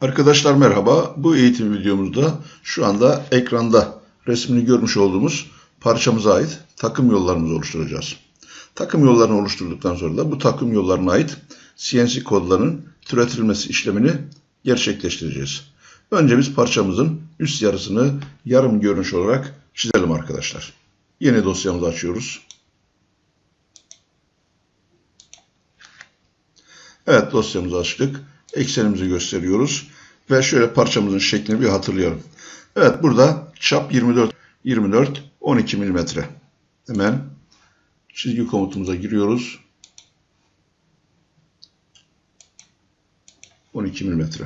Arkadaşlar merhaba. Bu eğitim videomuzda şu anda ekranda resmini görmüş olduğumuz parçamıza ait takım yollarımızı oluşturacağız. Takım yollarını oluşturduktan sonra da bu takım yollarına ait CNC kodlarının türetilmesi işlemini gerçekleştireceğiz. Önce biz parçamızın üst yarısını yarım görünüş olarak çizelim arkadaşlar. Yeni dosyamızı açıyoruz. Evet dosyamızı açtık. Eksenimizi gösteriyoruz. Ve şöyle parçamızın şeklini bir hatırlayalım. Evet burada çap 24, 24, 12 milimetre. Hemen çizgi komutumuza giriyoruz. 12 milimetre.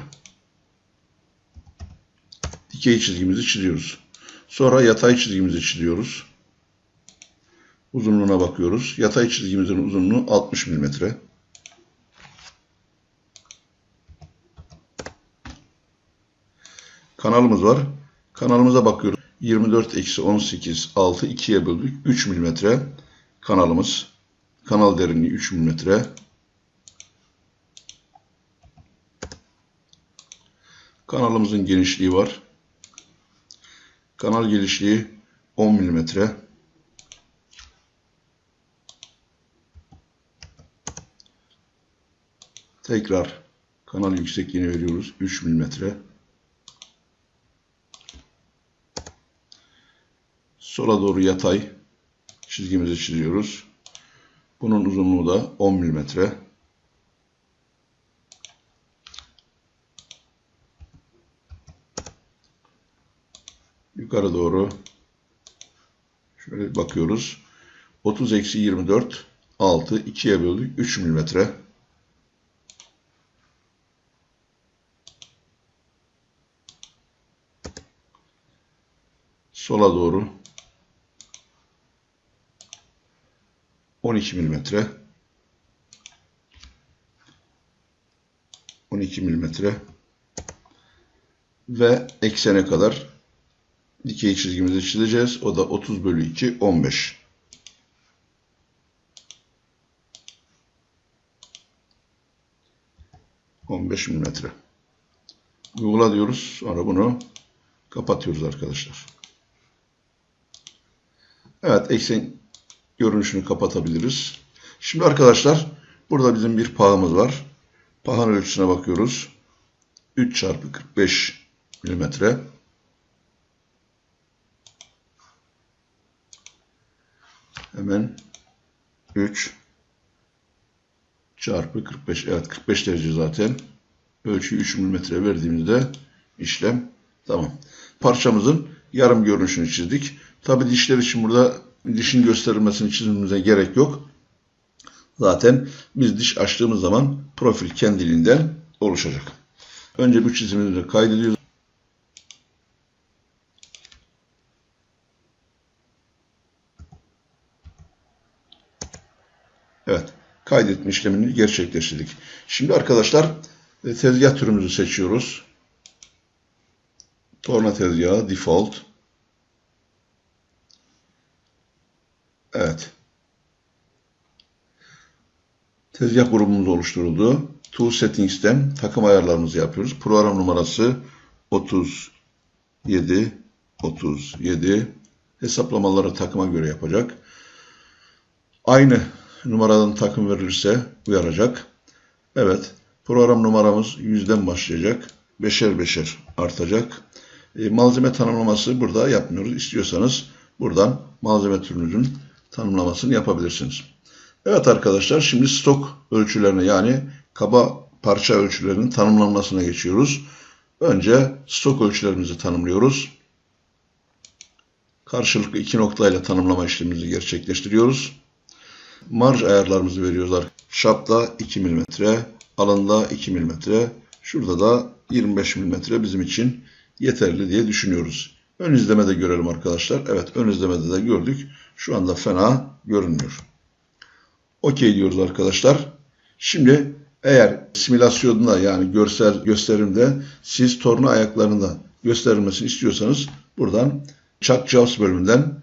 Dikey çizgimizi çiziyoruz. Sonra yatay çizgimizi çiziyoruz. Uzunluğuna bakıyoruz. Yatay çizgimizin uzunluğu 60 milimetre. kanalımız var. Kanalımıza bakıyoruz. 24 eksi 18 6 2'ye böldük. 3 milimetre kanalımız. Kanal derinliği 3 milimetre. Kanalımızın genişliği var. Kanal genişliği 10 milimetre. Tekrar kanal yüksekliğini veriyoruz. 3 milimetre. Sola doğru yatay çizgimizi çiziyoruz. Bunun uzunluğu da 10 mm. Yukarı doğru şöyle bakıyoruz. 30 eksi 24 6 2'ye böldük 3 mm. Sola doğru 12 milimetre 12 milimetre ve eksene kadar dikey çizgimizi çizeceğiz. O da 30 bölü 2 15. ...15 milimetre. Uygula diyoruz. Sonra bunu kapatıyoruz arkadaşlar. Evet eksen görünüşünü kapatabiliriz. Şimdi arkadaşlar burada bizim bir pahımız var. Pahanın ölçüsüne bakıyoruz. 3 çarpı 45 milimetre. Hemen 3 çarpı 45. Evet 45 derece zaten. Ölçüyü 3 milimetre verdiğimizde işlem tamam. Parçamızın yarım görünüşünü çizdik. Tabi dişler için burada dişin gösterilmesini çizmemize gerek yok. Zaten biz diş açtığımız zaman profil kendiliğinden oluşacak. Önce bu çizimimizi kaydediyoruz. Evet. Kaydetme işlemini gerçekleştirdik. Şimdi arkadaşlar e, tezgah türümüzü seçiyoruz. Torna tezgahı default. Evet. Tezgah grubumuz oluşturuldu. Tool Settings'ten takım ayarlarımızı yapıyoruz. Program numarası 37 37 hesaplamaları takıma göre yapacak. Aynı numaradan takım verilirse uyaracak. Evet. Program numaramız yüzden başlayacak. Beşer beşer artacak. E, malzeme tanımlaması burada yapmıyoruz. İstiyorsanız buradan malzeme türünüzün tanımlamasını yapabilirsiniz. Evet arkadaşlar şimdi stok ölçülerine yani kaba parça ölçülerinin tanımlanmasına geçiyoruz. Önce stok ölçülerimizi tanımlıyoruz. Karşılıklı iki noktayla tanımlama işlemimizi gerçekleştiriyoruz. Marj ayarlarımızı veriyoruz. Şapta 2 mm, alında 2 mm, şurada da 25 mm bizim için yeterli diye düşünüyoruz. Ön izlemede görelim arkadaşlar. Evet ön izlemede de gördük. Şu anda fena görünmüyor. Okey diyoruz arkadaşlar. Şimdi eğer simülasyonda yani görsel gösterimde siz torna ayaklarında gösterilmesini istiyorsanız buradan Chuck Jobs bölümünden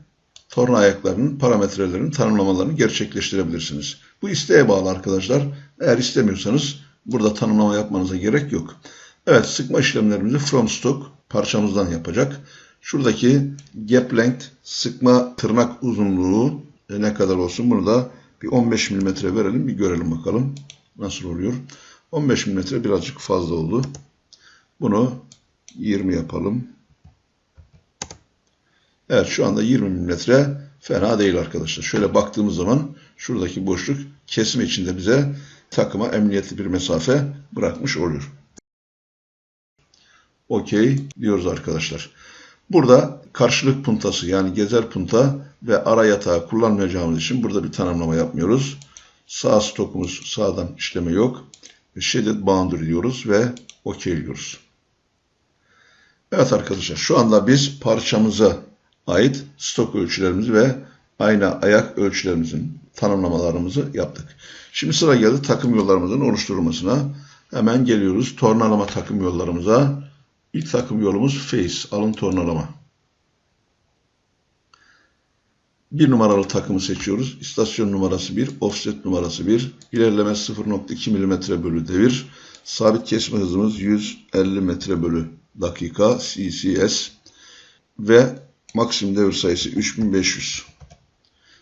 torna ayaklarının parametrelerini tanımlamalarını gerçekleştirebilirsiniz. Bu isteğe bağlı arkadaşlar. Eğer istemiyorsanız burada tanımlama yapmanıza gerek yok. Evet sıkma işlemlerimizi from stock parçamızdan yapacak. Şuradaki gap length sıkma tırnak uzunluğu ne kadar olsun bunu da bir 15 mm verelim bir görelim bakalım nasıl oluyor. 15 mm birazcık fazla oldu. Bunu 20 yapalım. Evet şu anda 20 mm fena değil arkadaşlar. Şöyle baktığımız zaman şuradaki boşluk kesim içinde bize takıma emniyetli bir mesafe bırakmış oluyor. Okey diyoruz arkadaşlar. Burada karşılık puntası yani gezer punta ve ara yatağı kullanmayacağımız için burada bir tanımlama yapmıyoruz. Sağ stokumuz sağdan işleme yok. Shaded boundary diyoruz ve okey diyoruz. Evet arkadaşlar şu anda biz parçamıza ait stok ölçülerimizi ve ayna ayak ölçülerimizin tanımlamalarımızı yaptık. Şimdi sıra geldi takım yollarımızın oluşturulmasına. Hemen geliyoruz tornalama takım yollarımıza. İlk takım yolumuz face, alın tornalama. Bir numaralı takımı seçiyoruz. İstasyon numarası 1, offset numarası 1, ilerleme 0.2 mm bölü devir, sabit kesme hızımız 150 metre bölü dakika CCS ve maksimum devir sayısı 3500.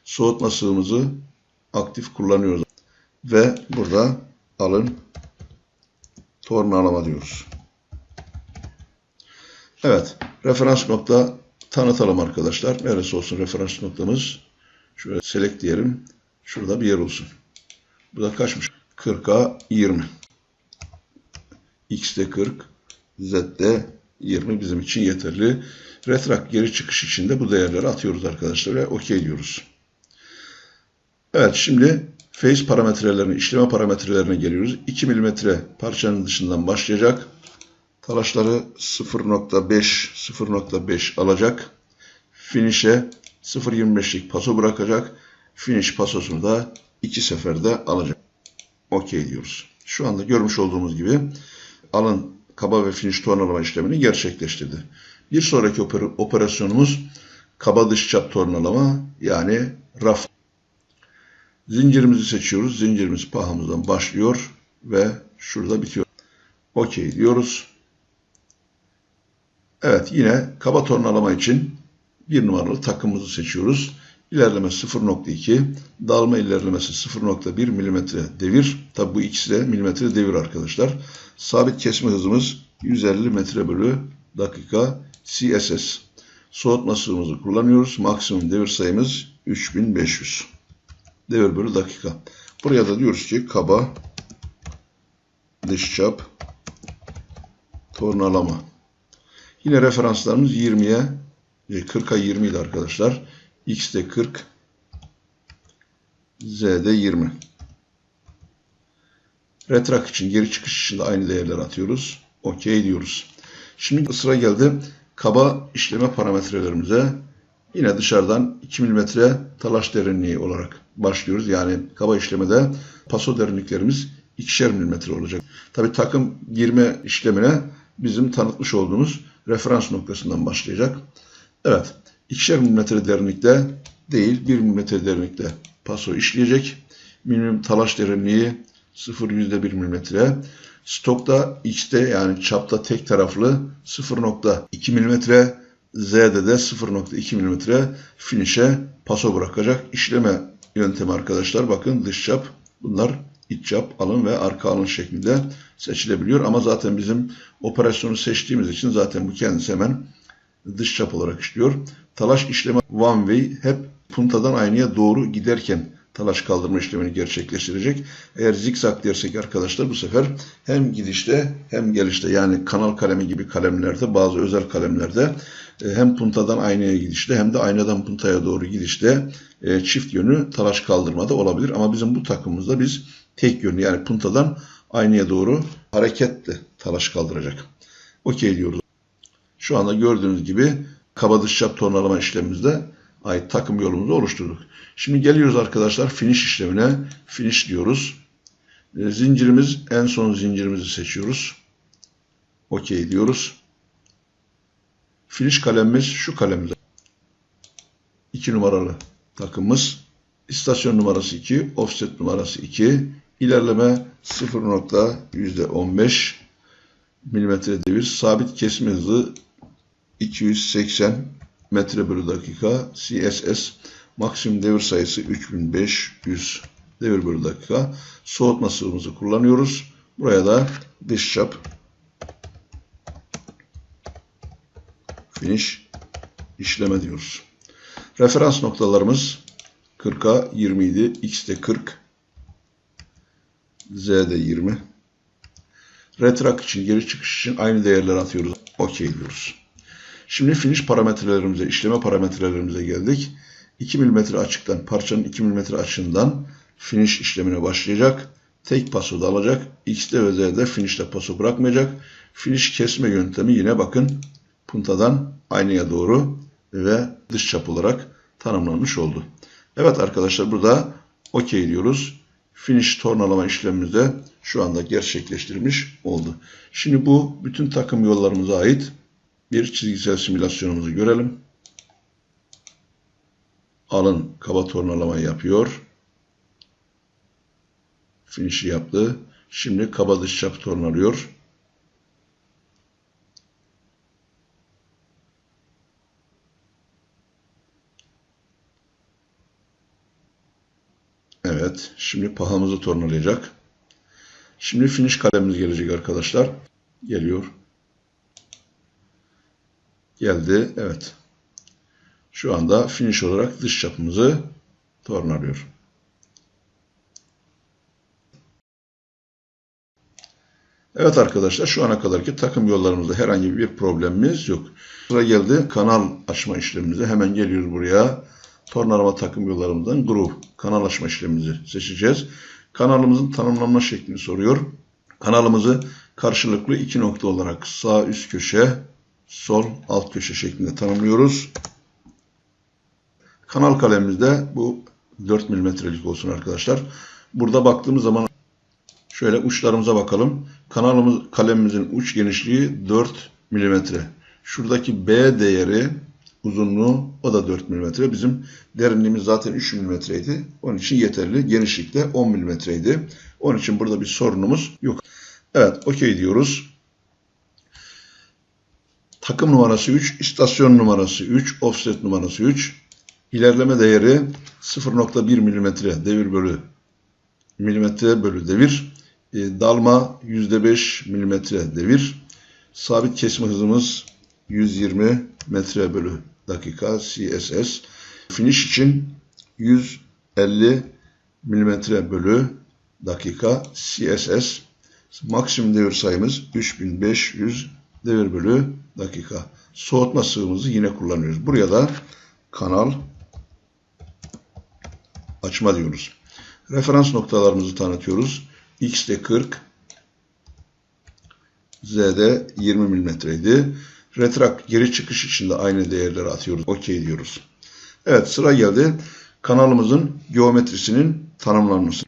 Soğutma sığımızı aktif kullanıyoruz. Ve burada alın tornalama diyoruz. Evet, referans nokta tanıtalım arkadaşlar. Neresi olsun referans noktamız? Şöyle select diyelim. Şurada bir yer olsun. Bu da kaçmış? 40'a 20. X'de 40, Z'de 20 bizim için yeterli. Retrak geri çıkış için de bu değerleri atıyoruz arkadaşlar ve OK diyoruz. Evet şimdi phase parametrelerine, işleme parametrelerine geliyoruz. 2 mm parçanın dışından başlayacak. Talaşları 0.5 0.5 alacak. Finish'e 0.25'lik paso bırakacak. Finish pasosunu da iki seferde alacak. OK diyoruz. Şu anda görmüş olduğumuz gibi alın kaba ve finish tornalama işlemini gerçekleştirdi. Bir sonraki operasyonumuz kaba dış çap tornalama yani raf. Zincirimizi seçiyoruz. Zincirimiz pahamızdan başlıyor ve şurada bitiyor. OK diyoruz. Evet yine kaba tornalama için bir numaralı takımımızı seçiyoruz. İlerleme 0.2, dalma ilerlemesi 0.1 mm devir. Tabi bu ikisi de milimetre devir arkadaşlar. Sabit kesme hızımız 150 metre bölü dakika CSS. Soğutma sığımızı kullanıyoruz. Maksimum devir sayımız 3500. Devir bölü dakika. Buraya da diyoruz ki kaba dış çap tornalama. Yine referanslarımız 20'ye 40'a 20 idi arkadaşlar. X'de 40 Z'de 20. Retrak için geri çıkış için de aynı değerler atıyoruz. OK diyoruz. Şimdi sıra geldi kaba işleme parametrelerimize. Yine dışarıdan 2 mm talaş derinliği olarak başlıyoruz. Yani kaba işlemede paso derinliklerimiz 2'şer mm olacak. Tabi takım girme işlemine bizim tanıtmış olduğumuz referans noktasından başlayacak. Evet. 2'şer mm derinlikte değil 1 mm derinlikte paso işleyecek. Minimum talaş derinliği 0 %1 mm. Stokta X'te yani çapta tek taraflı 0.2 mm. Z'de de 0.2 mm finish'e paso bırakacak. işleme yöntemi arkadaşlar bakın dış çap bunlar iç çap alın ve arka alın şeklinde seçilebiliyor. Ama zaten bizim operasyonu seçtiğimiz için zaten bu kendisi hemen dış çap olarak işliyor. Talaş işlemi one way hep puntadan aynaya doğru giderken talaş kaldırma işlemini gerçekleştirecek. Eğer zikzak dersek arkadaşlar bu sefer hem gidişte hem gelişte yani kanal kalemi gibi kalemlerde bazı özel kalemlerde e, hem puntadan aynaya gidişte hem de aynadan puntaya doğru gidişte e, çift yönü talaş kaldırmada olabilir. Ama bizim bu takımımızda biz tek yönlü yani puntadan aynaya doğru hareketle talaş kaldıracak. Okey diyoruz. Şu anda gördüğünüz gibi kaba dış çap tornalama işlemimizde ait takım yolumuzu oluşturduk. Şimdi geliyoruz arkadaşlar finish işlemine. Finish diyoruz. E, zincirimiz en son zincirimizi seçiyoruz. Okey diyoruz. Finish kalemimiz şu kalemimiz. 2 numaralı takımımız. İstasyon numarası 2, offset numarası 2, ilerleme 0.15 milimetre devir, sabit kesme hızı 280 metre bölü dakika, CSS maksimum devir sayısı 3500 devir bölü dakika. Soğutma sıvımızı kullanıyoruz. Buraya da dış çap finish işleme diyoruz. Referans noktalarımız 40'a 20 idi. X'de 40. Z'de 20. Retrak için, geri çıkış için aynı değerler atıyoruz. OK diyoruz. Şimdi finish parametrelerimize, işleme parametrelerimize geldik. 2 mm açıktan, parçanın 2 mm açığından finish işlemine başlayacak. Tek paso da alacak. X'de ve Z'de finish'te paso bırakmayacak. Finish kesme yöntemi yine bakın puntadan aynaya doğru ve dış çap olarak tanımlanmış oldu. Evet arkadaşlar burada OK diyoruz. Finish tornalama işlemimiz de şu anda gerçekleştirilmiş oldu. Şimdi bu bütün takım yollarımıza ait bir çizgisel simülasyonumuzu görelim. Alın kaba tornalamayı yapıyor. Finish'i yaptı. Şimdi kaba dış çap tornalıyor. Evet. Şimdi pahamızı tornalayacak. Şimdi finish kalemimiz gelecek arkadaşlar. Geliyor. Geldi. Evet. Şu anda finish olarak dış çapımızı tornalıyor. Evet arkadaşlar şu ana kadarki takım yollarımızda herhangi bir problemimiz yok. Sıra geldi kanal açma işlemimize. Hemen geliyoruz buraya. Tornalama takım yollarımızdan groove kanal açma işlemimizi seçeceğiz. Kanalımızın tanımlanma şeklini soruyor. Kanalımızı karşılıklı iki nokta olarak sağ üst köşe, sol alt köşe şeklinde tanımlıyoruz. Kanal kalemimizde bu 4 milimetrelik olsun arkadaşlar. Burada baktığımız zaman şöyle uçlarımıza bakalım. Kanalımız kalemimizin uç genişliği 4 milimetre. Şuradaki B değeri uzunluğu o da 4 mm. Bizim derinliğimiz zaten 3 mm'ydi. Onun için yeterli. Genişlikte 10 mm'ydi. Onun için burada bir sorunumuz yok. Evet, okey diyoruz. Takım numarası 3, istasyon numarası 3, offset numarası 3. İlerleme değeri 0.1 mm devir bölü milimetre bölü devir. E, dalma %5 mm devir. Sabit kesme hızımız 120 metre bölü dakika CSS. Finish için 150 milimetre bölü dakika CSS. Maksimum devir sayımız 3500 devir bölü dakika. Soğutma sıvımızı yine kullanıyoruz. Buraya da kanal açma diyoruz. Referans noktalarımızı tanıtıyoruz. X'de 40, Z'de 20 milimetreydi. Retrak geri çıkış için de aynı değerleri atıyoruz. OK diyoruz. Evet sıra geldi. Kanalımızın geometrisinin tanımlanması.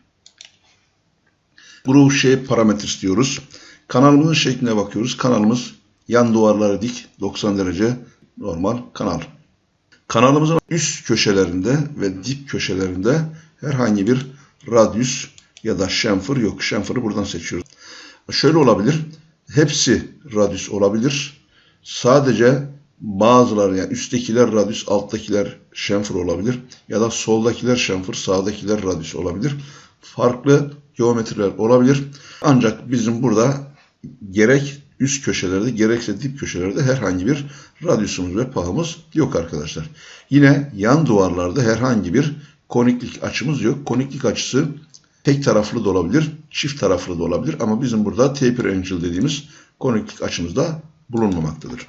Groove Shape parametresi diyoruz. Kanalımızın şekline bakıyoruz. Kanalımız yan duvarları dik 90 derece normal kanal. Kanalımızın üst köşelerinde ve dip köşelerinde herhangi bir radyüs ya da chamfer yok. Chamfer'ı buradan seçiyoruz. Şöyle olabilir. Hepsi radyüs olabilir Sadece bazıları yani üsttekiler radius, alttakiler şemfır olabilir. Ya da soldakiler şemfır, sağdakiler radius olabilir. Farklı geometriler olabilir. Ancak bizim burada gerek üst köşelerde gerekse dip köşelerde herhangi bir radyusumuz ve pahamız yok arkadaşlar. Yine yan duvarlarda herhangi bir koniklik açımız yok. Koniklik açısı tek taraflı da olabilir, çift taraflı da olabilir ama bizim burada taper angle dediğimiz koniklik açımızda bulunmamaktadır.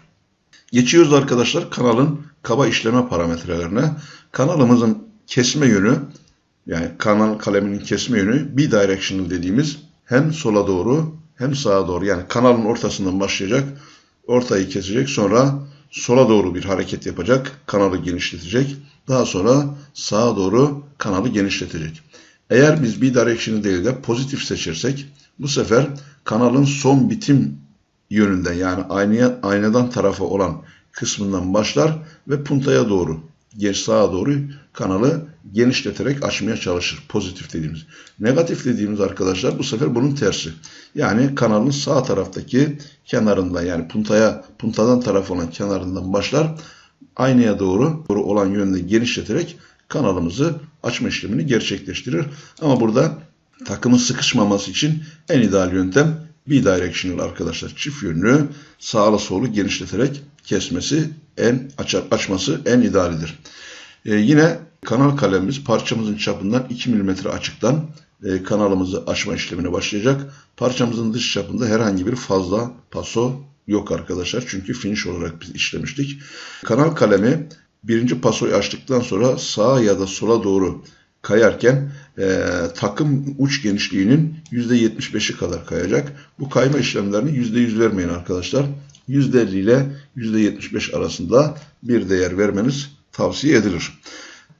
Geçiyoruz arkadaşlar kanalın kaba işleme parametrelerine. Kanalımızın kesme yönü yani kanal kaleminin kesme yönü bidirectional dediğimiz hem sola doğru hem sağa doğru yani kanalın ortasından başlayacak ortayı kesecek sonra sola doğru bir hareket yapacak kanalı genişletecek daha sonra sağa doğru kanalı genişletecek. Eğer biz bidirectional değil de pozitif seçersek bu sefer kanalın son bitim yönünden yani aynaya, aynadan tarafa olan kısmından başlar ve puntaya doğru geç sağa doğru kanalı genişleterek açmaya çalışır. Pozitif dediğimiz. Negatif dediğimiz arkadaşlar bu sefer bunun tersi. Yani kanalın sağ taraftaki kenarında yani puntaya puntadan taraf olan kenarından başlar aynaya doğru, doğru olan yönde genişleterek kanalımızı açma işlemini gerçekleştirir. Ama burada takımın sıkışmaması için en ideal yöntem bidirectional arkadaşlar. Çift yönlü sağla solu genişleterek kesmesi en açar, açması en idealidir. Ee, yine kanal kalemimiz parçamızın çapından 2 mm açıktan e, kanalımızı açma işlemine başlayacak. Parçamızın dış çapında herhangi bir fazla paso yok arkadaşlar. Çünkü finish olarak biz işlemiştik. Kanal kalemi birinci pasoyu açtıktan sonra sağa ya da sola doğru kayarken e, takım uç genişliğinin %75'i kadar kayacak. Bu kayma işlemlerini %100 vermeyin arkadaşlar. %50 ile %75 arasında bir değer vermeniz tavsiye edilir.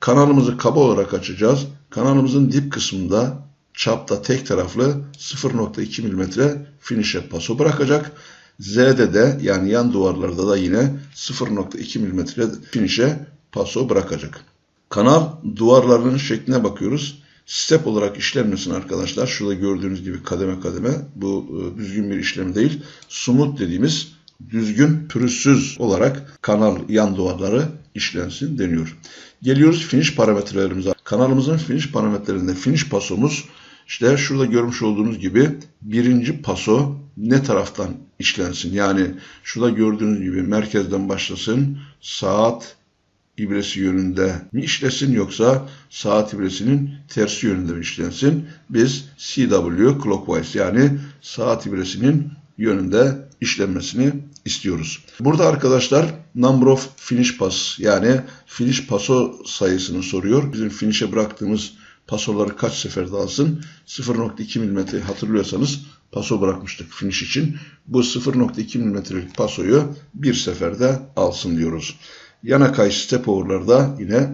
Kanalımızı kaba olarak açacağız. Kanalımızın dip kısmında çapta tek taraflı 0.2 mm finish'e paso bırakacak. Z'de de yani yan duvarlarda da yine 0.2 mm finish'e paso bırakacak. Kanal duvarlarının şekline bakıyoruz. Step olarak işlenmesin arkadaşlar. Şurada gördüğünüz gibi kademe kademe. Bu e, düzgün bir işlem değil. Sumut dediğimiz düzgün, pürüzsüz olarak kanal yan duvarları işlensin deniyor. Geliyoruz finish parametrelerimize. Kanalımızın finish parametrelerinde finish pasomuz işte şurada görmüş olduğunuz gibi birinci paso ne taraftan işlensin? Yani şurada gördüğünüz gibi merkezden başlasın, saat ibresi yönünde mi işlesin yoksa saat ibresinin tersi yönünde mi işlensin? Biz CW clockwise yani saat ibresinin yönünde işlenmesini istiyoruz. Burada arkadaşlar number of finish pass yani finish paso sayısını soruyor. Bizim finish'e bıraktığımız pasoları kaç seferde alsın? 0.2 mm hatırlıyorsanız paso bırakmıştık finish için. Bu 0.2 mm'lik pasoyu bir seferde alsın diyoruz. Yana kayış step over'larda yine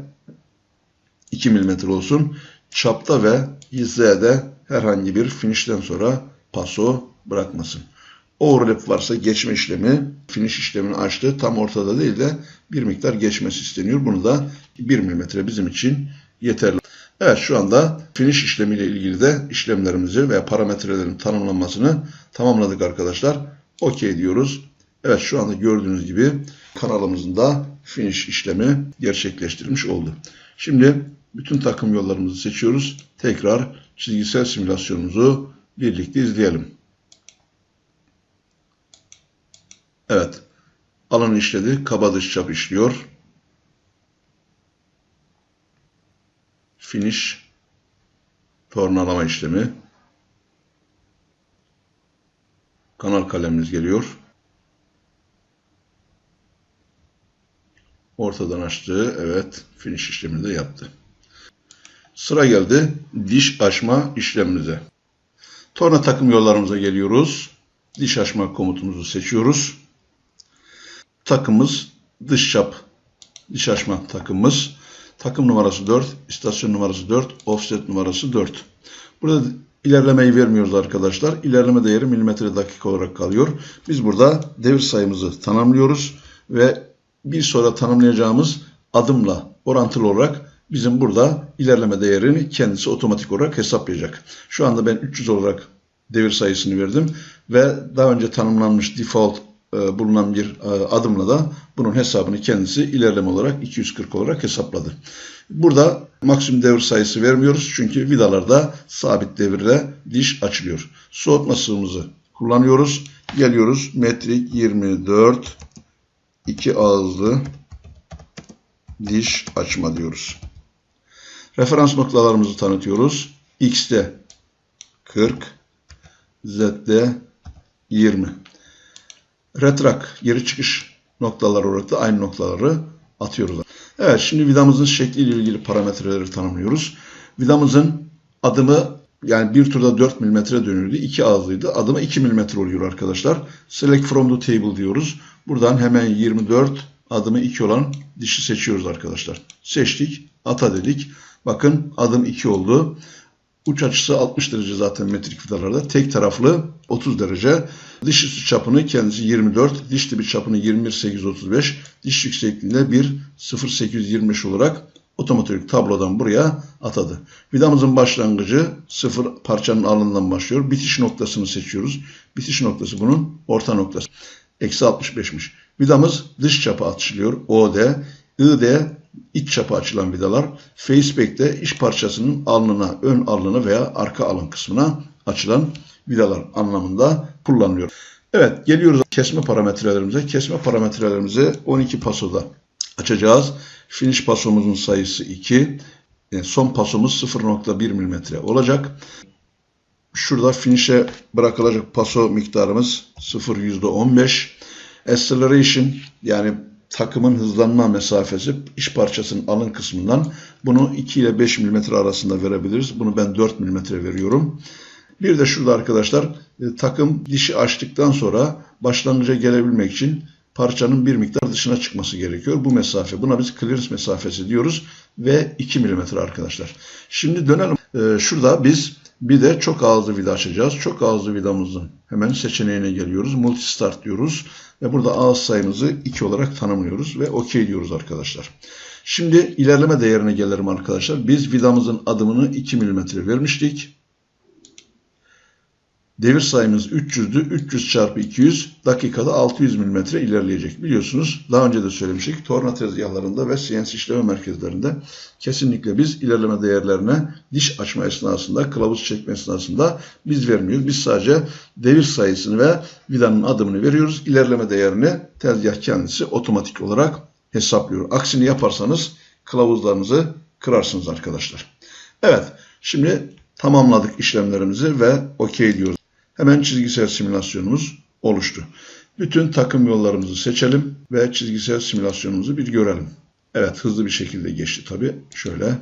2 mm olsun. Çapta ve izlede herhangi bir finish'ten sonra paso bırakmasın. Overlap varsa geçme işlemi, finish işlemini açtı. Tam ortada değil de bir miktar geçmesi isteniyor. Bunu da 1 mm bizim için yeterli. Evet şu anda finish işlemiyle ilgili de işlemlerimizi veya parametrelerin tanımlanmasını tamamladık arkadaşlar. OK diyoruz. Evet şu anda gördüğünüz gibi kanalımızın da finish işlemi gerçekleştirilmiş oldu. Şimdi bütün takım yollarımızı seçiyoruz. Tekrar çizgisel simülasyonumuzu birlikte izleyelim. Evet. Alan işledi. Kaba dış çap işliyor. Finish. Tornalama işlemi. Kanal kalemimiz geliyor. Ortadan açtı. Evet. Finish işlemini de yaptı. Sıra geldi diş açma işlemimize. Torna takım yollarımıza geliyoruz. Diş açma komutumuzu seçiyoruz. Takımız dış çap diş açma takımımız. Takım numarası 4, istasyon numarası 4, offset numarası 4. Burada ilerlemeyi vermiyoruz arkadaşlar. İlerleme değeri milimetre dakika olarak kalıyor. Biz burada devir sayımızı tanımlıyoruz ve bir sonra tanımlayacağımız adımla orantılı olarak bizim burada ilerleme değerini kendisi otomatik olarak hesaplayacak. Şu anda ben 300 olarak devir sayısını verdim ve daha önce tanımlanmış default e, bulunan bir e, adımla da bunun hesabını kendisi ilerleme olarak 240 olarak hesapladı. Burada maksimum devir sayısı vermiyoruz çünkü vidalarda sabit devirle diş açılıyor. Soğutma sıvımızı kullanıyoruz. Geliyoruz metrik 24 iki ağızlı diş açma diyoruz. Referans noktalarımızı tanıtıyoruz. X'de 40, Z'de 20. Retrak geri çıkış noktaları olarak da aynı noktaları atıyoruz. Evet şimdi vidamızın şekliyle ilgili parametreleri tanımlıyoruz. Vidamızın adımı yani bir turda 4 mm dönüyordu. 2 ağızlıydı. Adımı 2 mm oluyor arkadaşlar. Select from the table diyoruz. Buradan hemen 24 adımı 2 olan dişi seçiyoruz arkadaşlar. Seçtik. Ata dedik. Bakın adım 2 oldu. Uç açısı 60 derece zaten metrik vidalarda. Tek taraflı 30 derece. Diş üstü çapını kendisi 24. Diş dibi çapını 21.835. Diş yüksekliğinde 1 0.825 olarak otomatik tablodan buraya atadı. Vidamızın başlangıcı sıfır parçanın alnından başlıyor. Bitiş noktasını seçiyoruz. Bitiş noktası bunun orta noktası. Eksi 65'miş. Vidamız dış çapa açılıyor. OD. ID iç çapa açılan vidalar. Faceback'te iç parçasının alnına, ön alnına veya arka alın kısmına açılan vidalar anlamında kullanılıyor. Evet geliyoruz kesme parametrelerimize. Kesme parametrelerimizi 12 pasoda açacağız. Finish pasomuzun sayısı 2. Yani son pasomuz 0.1 mm olacak. Şurada finish'e bırakılacak paso miktarımız 0 %15. Acceleration yani takımın hızlanma mesafesi iş parçasının alın kısmından bunu 2 ile 5 mm arasında verebiliriz. Bunu ben 4 mm veriyorum. Bir de şurada arkadaşlar e, takım dişi açtıktan sonra başlangıca gelebilmek için parçanın bir miktar dışına çıkması gerekiyor. Bu mesafe buna biz clearance mesafesi diyoruz ve 2 mm arkadaşlar. Şimdi dönelim. Ee, şurada biz bir de çok ağızlı vida açacağız. Çok ağızlı vidamızın hemen seçeneğine geliyoruz. Multi start diyoruz ve burada ağız sayımızı 2 olarak tanımlıyoruz ve OK diyoruz arkadaşlar. Şimdi ilerleme değerine gelelim arkadaşlar. Biz vidamızın adımını 2 mm vermiştik. Devir sayımız 300'dü. 300 çarpı 200 dakikada 600 mm ilerleyecek. Biliyorsunuz daha önce de söylemiştik. Torna tezgahlarında ve CNC işleme merkezlerinde kesinlikle biz ilerleme değerlerine diş açma esnasında, kılavuz çekme esnasında biz vermiyoruz. Biz sadece devir sayısını ve vidanın adımını veriyoruz. İlerleme değerini tezgah kendisi otomatik olarak hesaplıyor. Aksini yaparsanız kılavuzlarınızı kırarsınız arkadaşlar. Evet, şimdi tamamladık işlemlerimizi ve OK diyoruz. Hemen çizgisel simülasyonumuz oluştu. Bütün takım yollarımızı seçelim ve çizgisel simülasyonumuzu bir görelim. Evet hızlı bir şekilde geçti tabi. Şöyle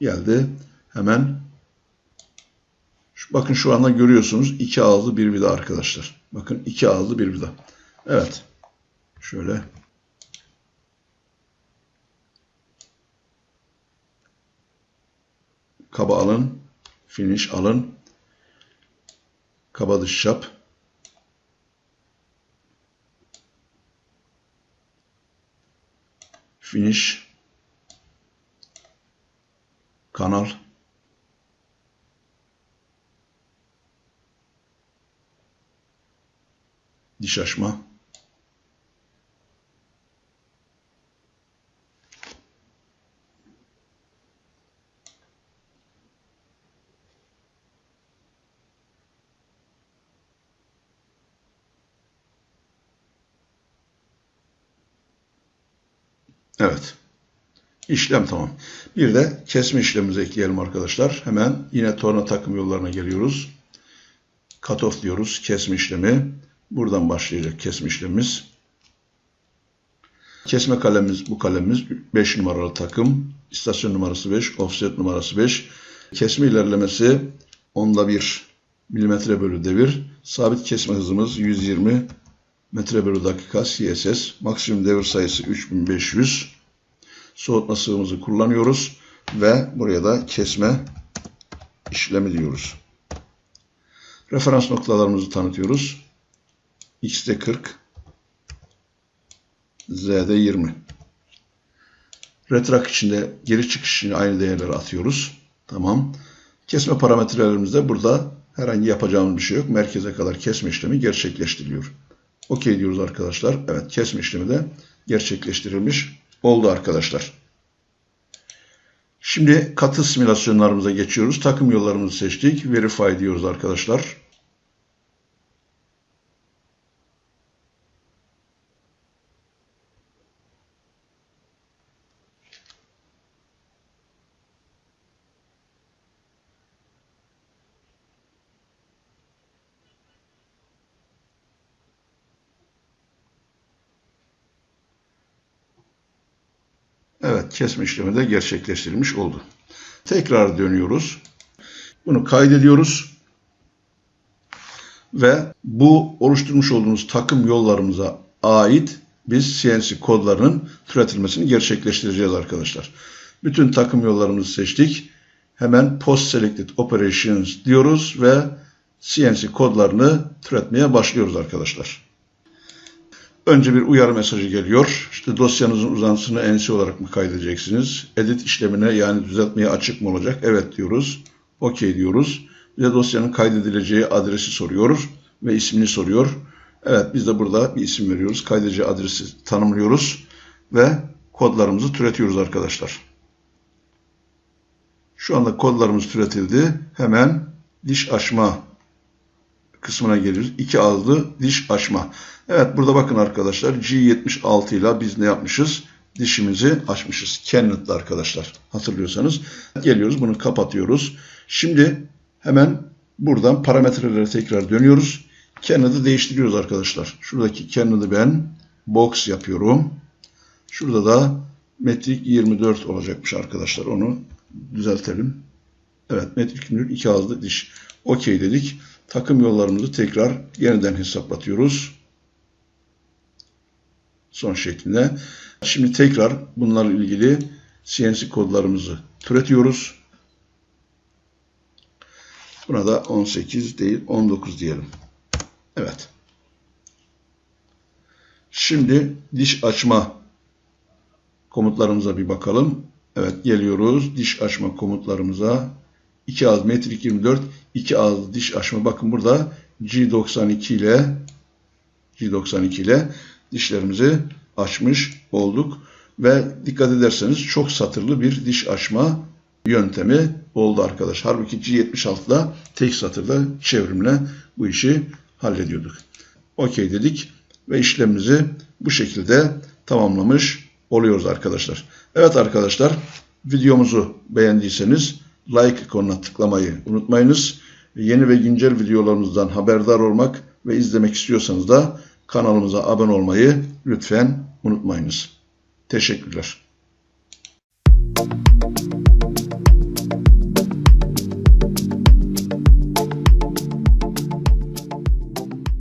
geldi. Hemen bakın şu anda görüyorsunuz iki ağızlı bir vida arkadaşlar. Bakın iki ağızlı bir vida. Evet. Şöyle kaba alın, finish alın, kaba dış çap, finish, kanal, diş açma, Evet. İşlem tamam. Bir de kesme işlemimizi ekleyelim arkadaşlar. Hemen yine torna takım yollarına geliyoruz. Cut off diyoruz. Kesme işlemi. Buradan başlayacak kesme işlemimiz. Kesme kalemimiz bu kalemimiz 5 numaralı takım. İstasyon numarası 5, offset numarası 5. Kesme ilerlemesi onda 1 milimetre bölü devir. Sabit kesme hızımız 120 metre bölü dakika CSS. Maksimum devir sayısı 3500. Soğutma sıvımızı kullanıyoruz ve buraya da kesme işlemi diyoruz. Referans noktalarımızı tanıtıyoruz. X'de 40, Z'de 20. Retrak içinde geri çıkış için aynı değerleri atıyoruz. Tamam. Kesme parametrelerimizde burada herhangi yapacağımız bir şey yok. Merkeze kadar kesme işlemi gerçekleştiriliyor. OK diyoruz arkadaşlar. Evet kesme işlemi de gerçekleştirilmiş oldu arkadaşlar. Şimdi katı simülasyonlarımıza geçiyoruz. Takım yollarımızı seçtik. Verify diyoruz arkadaşlar. Evet, kesme işlemi de gerçekleştirilmiş oldu. Tekrar dönüyoruz. Bunu kaydediyoruz. Ve bu oluşturmuş olduğumuz takım yollarımıza ait biz CNC kodlarının türetilmesini gerçekleştireceğiz arkadaşlar. Bütün takım yollarımızı seçtik. hemen Post Selected Operations diyoruz ve CNC kodlarını türetmeye başlıyoruz arkadaşlar. Önce bir uyarı mesajı geliyor. İşte dosyanızın uzantısını NC olarak mı kaydedeceksiniz? Edit işlemine yani düzeltmeye açık mı olacak? Evet diyoruz. OK diyoruz. Bize dosyanın kaydedileceği adresi soruyor ve ismini soruyor. Evet biz de burada bir isim veriyoruz. Kaydedici adresi tanımlıyoruz ve kodlarımızı türetiyoruz arkadaşlar. Şu anda kodlarımız türetildi. Hemen diş açma kısmına geliyoruz. İki ağızlı diş açma. Evet burada bakın arkadaşlar G76 ile biz ne yapmışız? Dişimizi açmışız. Kennet'te arkadaşlar. Hatırlıyorsanız. Geliyoruz bunu kapatıyoruz. Şimdi hemen buradan parametrelere tekrar dönüyoruz. Kennet'ı değiştiriyoruz arkadaşlar. Şuradaki Kennet'ı ben box yapıyorum. Şurada da metrik 24 olacakmış arkadaşlar. Onu düzeltelim. Evet metrik 24 iki ağızlı diş. Okey dedik. Takım yollarımızı tekrar yeniden hesaplatıyoruz. Son şeklinde. Şimdi tekrar bunlarla ilgili CNC kodlarımızı türetiyoruz. Buna da 18 değil 19 diyelim. Evet. Şimdi diş açma komutlarımıza bir bakalım. Evet geliyoruz diş açma komutlarımıza. 2 ağız metrik 24, 2 ağız diş açma. Bakın burada G92 ile G92 ile dişlerimizi açmış olduk. Ve dikkat ederseniz çok satırlı bir diş açma yöntemi oldu arkadaş. Halbuki G76'da tek satırda çevrimle bu işi hallediyorduk. Okey dedik ve işlemimizi bu şekilde tamamlamış oluyoruz arkadaşlar. Evet arkadaşlar videomuzu beğendiyseniz like ikonuna tıklamayı unutmayınız. Yeni ve güncel videolarımızdan haberdar olmak ve izlemek istiyorsanız da kanalımıza abone olmayı lütfen unutmayınız. Teşekkürler.